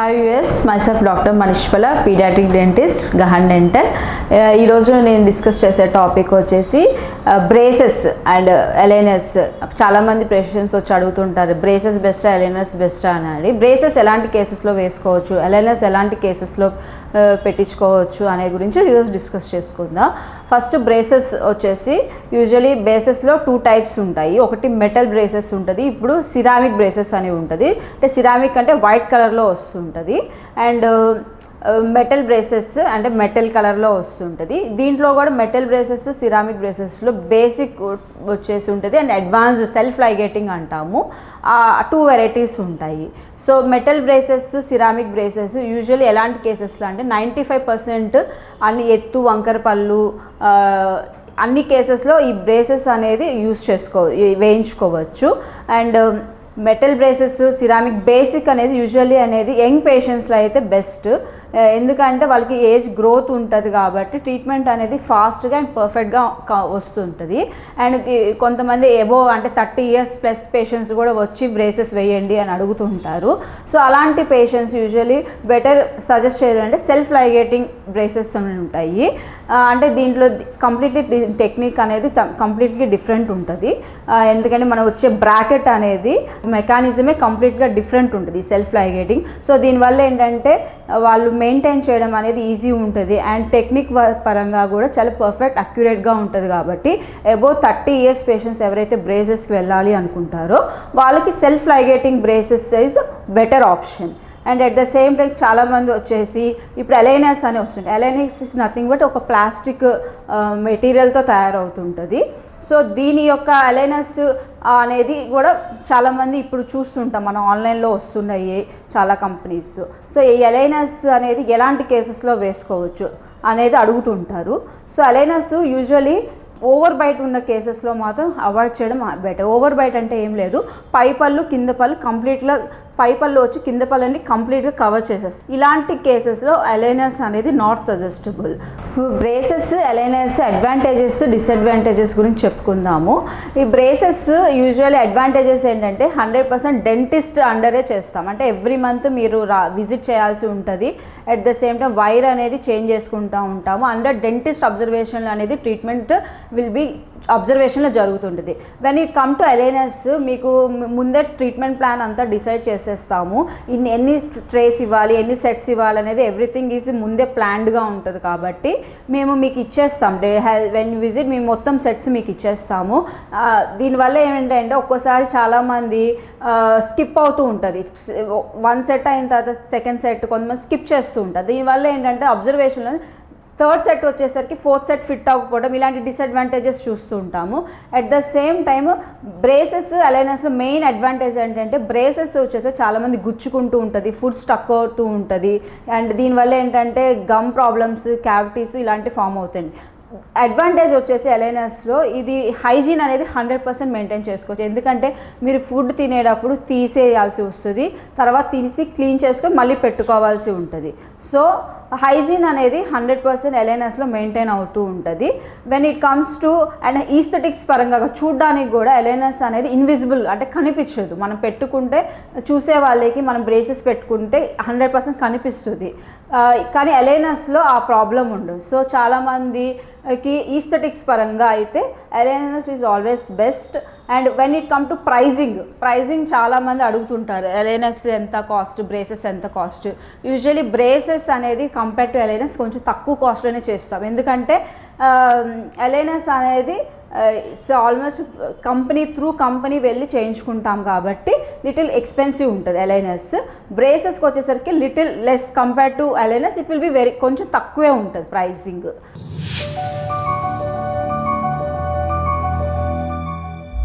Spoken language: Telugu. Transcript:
Hi us myself doctor Manishpala paediatric dentist Gahan dental ఈరోజు నేను డిస్కస్ చేసే టాపిక్ వచ్చేసి బ్రేసెస్ అండ్ ఎలైనర్స్ చాలామంది పేషెంట్స్ వచ్చి అడుగుతుంటారు బ్రేసెస్ బెస్టా ఎలైనర్స్ బెస్టా అని. బ్రేసెస్ ఎలాంటి కేసెస్లో వేసుకోవచ్చు? ఎలైనర్స్ ఎలాంటి కేసెస్లో పెట్టించుకోవచ్చు అనే గురించి ఈరోజు డిస్కస్ చేసుకుందాం. ఫస్ట్ బ్రేసెస్ వచ్చేసి యూజువలీ బ్రేసెస్లో టూ టైప్స్ ఉంటాయి. ఒకటి మెటల్ బ్రేసెస్ ఉంటుంది ఇప్పుడు సిరామిక్ బ్రేసెస్ అని ఉంటుంది. అంటే సిరామిక్ అంటే వైట్ కలర్లో వస్తుంటుంది. అండ్ మెటల్ బ్రేసెస్ అంటే మెటల్ కలర్లో వస్తుంటుంది. దీంట్లో కూడా మెటల్ బ్రేసెస్ సిరామిక్ బ్రేసెస్లో బేసిక్ వచ్చేసి ఉంటుంది. అండ్ అడ్వాన్స్డ్ సెల్ఫ్ లైగేటింగ్ అంటాము. టూ వెరైటీస్ ఉంటాయి. So metal braces ceramic braces usually ఎలాంటి కేసెస్లో అంటే నైంటీ ఫైవ్ పర్సెంట్ అన్ని ఎత్తు వంకర పళ్ళు అన్ని కేసెస్లో ఈ బ్రేసెస్ అనేది యూస్ చేసుకో వేయించుకోవచ్చు. And metal braces ceramic basic అనేది యూజువల్లీ అనేది యంగ్ పేషెంట్స్లో అయితే బెస్ట్ ఎందుకంటే వాళ్ళకి ఏజ్ గ్రోత్ ఉంటుంది కాబట్టి ట్రీట్మెంట్ అనేది ఫాస్ట్గా అండ్ పర్ఫెక్ట్గా వస్తుంటుంది. అండ్ కొంతమంది ఎబో అంటే థర్టీ ఇయర్స్ ప్లస్ పేషెంట్స్ కూడా వచ్చి బ్రేసెస్ వేయండి అని అడుగుతుంటారు. సో అలాంటి పేషెంట్స్ యూజువలీ బెటర్ సజెస్ట్ చేయాలంటే సెల్ఫ్ లైగేటింగ్ బ్రేసెస్ అని ఉంటాయి. అంటే దీంట్లో కంప్లీట్లీ టెక్నిక్ అనేది కంప్లీట్లీ డిఫరెంట్ ఉంటుంది. ఎందుకంటే మనం వచ్చే బ్రాకెట్ అనేది మెకానిజమే కంప్లీట్గా డిఫరెంట్ ఉంటుంది సెల్ఫ్ లైగేటింగ్. సో దీనివల్ల ఏంటంటే వాళ్ళు మెయింటైన్ చేయడం అనేది ఈజీ ఉంటుంది. అండ్ టెక్నిక్ పరంగా కూడా చాలా పర్ఫెక్ట్ అక్యురేట్గా ఉంటుంది కాబట్టి అబౌవ్ థర్టీ ఇయర్స్ పేషెంట్స్ ఎవరైతే బ్రేసెస్కి వెళ్ళాలి అనుకుంటారో వాళ్ళకి self ligating braces is better option. And at the same time చాలామంది వచ్చేసి ఇప్పుడు ఎలైనర్స్ అని వస్తుంది ఎలైనర్స్ ఇస్ నథింగ్ బట్ ఒక ప్లాస్టిక్ మెటీరియల్తో తయారవుతుంటుంది. సో దీని యొక్క అలైనస్ అనేది కూడా చాలామంది ఇప్పుడు చూస్తుంటాం. మనం ఆన్లైన్లో వస్తున్నాయి చాలా కంపెనీస్. సో ఈ అలైనస్ అనేది ఎలాంటి కేసెస్లో వేసుకోవచ్చు అనేది అడుగుతుంటారు. So aligners usually overbite ఉన్న కేసెస్లో మాత్రం అవాయిడ్ చేయడం బెటర్. ఓవర్ బైట్ అంటే ఏం లేదు. పై పళ్ళు కింద పళ్ళు కంప్లీట్గా పై పళ్ళు వచ్చి కింద పళ్ళని కంప్లీట్గా కవర్ చేసేస్తాయి ఇలాంటి కేసెస్లో అలైనర్స్ అనేది not suggestible braces aligners advantages disadvantages గురించి చెప్పుకుందాము. ఈ బ్రేసెస్ యూజువల్లీ అడ్వాంటేజెస్ ఏంటంటే హండ్రెడ్ పర్సెంట్ డెంటిస్ట్ అండరే చేస్తాం. అంటే ఎవ్రీ మంత్ మీరు రా విజిట్ చేయాల్సి ఉంటుంది. At the same time wire అనేది చేంజ్ చేసుకుంటూ ఉంటాము. అండర్ డెంటిస్ట్ అబ్జర్వేషన్ అనేది ట్రీట్మెంట్ విల్ బీ అబ్జర్వేషన్లో జరుగుతుంటుంది. When it come to aligners మీకు ముందే ట్రీట్మెంట్ ప్లాన్ అంతా డిసైడ్ చేసేస్తాము. ఇన్ని ఎన్ని ట్రేస్ ఇవ్వాలి ఎన్ని సెట్స్ ఇవ్వాలి అనేది ఎవ్రీథింగ్ ఈజ్ ముందే ప్లాన్డ్గా ఉంటుంది కాబట్టి మేము మీకు ఇచ్చేస్తాం. డే వెన్ విజిట్ మేము మొత్తం సెట్స్ మీకు ఇచ్చేస్తాము. దీనివల్ల ఏంటంటే ఒక్కోసారి చాలామంది స్కిప్ అవుతూ ఉంటుంది. వన్ సెట్ అయిన తర్వాత సెకండ్ సెట్ కొంతమంది స్కిప్ చేస్తూ ఉంటారు. దీనివల్ల ఏంటంటే అబ్జర్వేషన్లో థర్డ్ సెట్ వచ్చేసరికి ఫోర్త్ సెట్ ఫిట్ అవ్వకపోవడం ఇలాంటి డిసడ్వాంటేజెస్ చూస్తూ ఉంటాము. At the same time braces అలైనర్స్లో main advantage ఏంటంటే బ్రేసెస్ వచ్చేసి చాలామంది గుచ్చుకుంటూ ఉంటుంది ఫుడ్ స్టక్ అవుతూ ఉంటుంది. అండ్ దీనివల్ల ఏంటంటే గమ్ ప్రాబ్లమ్స్ క్యావిటీస్ ఇలాంటి ఫామ్ అవుతాయి. అడ్వాంటేజ్ వచ్చేసి అలైనర్స్లో ఇది హైజీన్ అనేది హండ్రెడ్ పర్సెంట్ మెయింటైన్ చేసుకోవచ్చు. ఎందుకంటే మీరు ఫుడ్ తినేటప్పుడు తీసేయాల్సి వస్తుంది. తర్వాత తీసి క్లీన్ చేసుకొని మళ్ళీ పెట్టుకోవాల్సి ఉంటుంది. సో హైజీన్ అనేది హండ్రెడ్ పర్సెంట్ ఎలైనర్స్లో మెయింటైన్ అవుతూ ఉంటుంది. When it comes to and aesthetics పరంగా చూడడానికి కూడా ఎలైనర్స్ అనేది ఇన్విజిబుల్ అంటే కనిపించదు. మనం పెట్టుకుంటే చూసే వాళ్ళకి మనం బ్రేసెస్ పెట్టుకుంటే హండ్రెడ్ పర్సెంట్ కనిపిస్తుంది. కానీ అలైనస్లో ఆ ప్రాబ్లం ఉండదు సో చాలామందికి ఈస్థెటిక్స్ పరంగా అయితే aligners is always best. And when it come to pricing pricing చాలామంది అడుగుతుంటారు ఎలైనస్ ఎంత కాస్ట్ బ్రేసెస్ ఎంత కాస్ట్? యూజువలీ బ్రేసెస్ అనేది కంపేర్ టు ఎలైనస్ కొంచెం తక్కువ కాస్ట్లోనే చేస్తాం. ఎందుకంటే ఎలైనస్ అనేది it's almost company through company వెళ్ళి చేయించుకుంటాం కాబట్టి లిటిల్ ఎక్స్పెన్సివ్ ఉంటుంది అలైనర్స్ బ్రేసెస్కి వచ్చేసరికి little less compare to aligners it will be very కొంచెం తక్కువే ఉంటుంది ప్రైసింగ్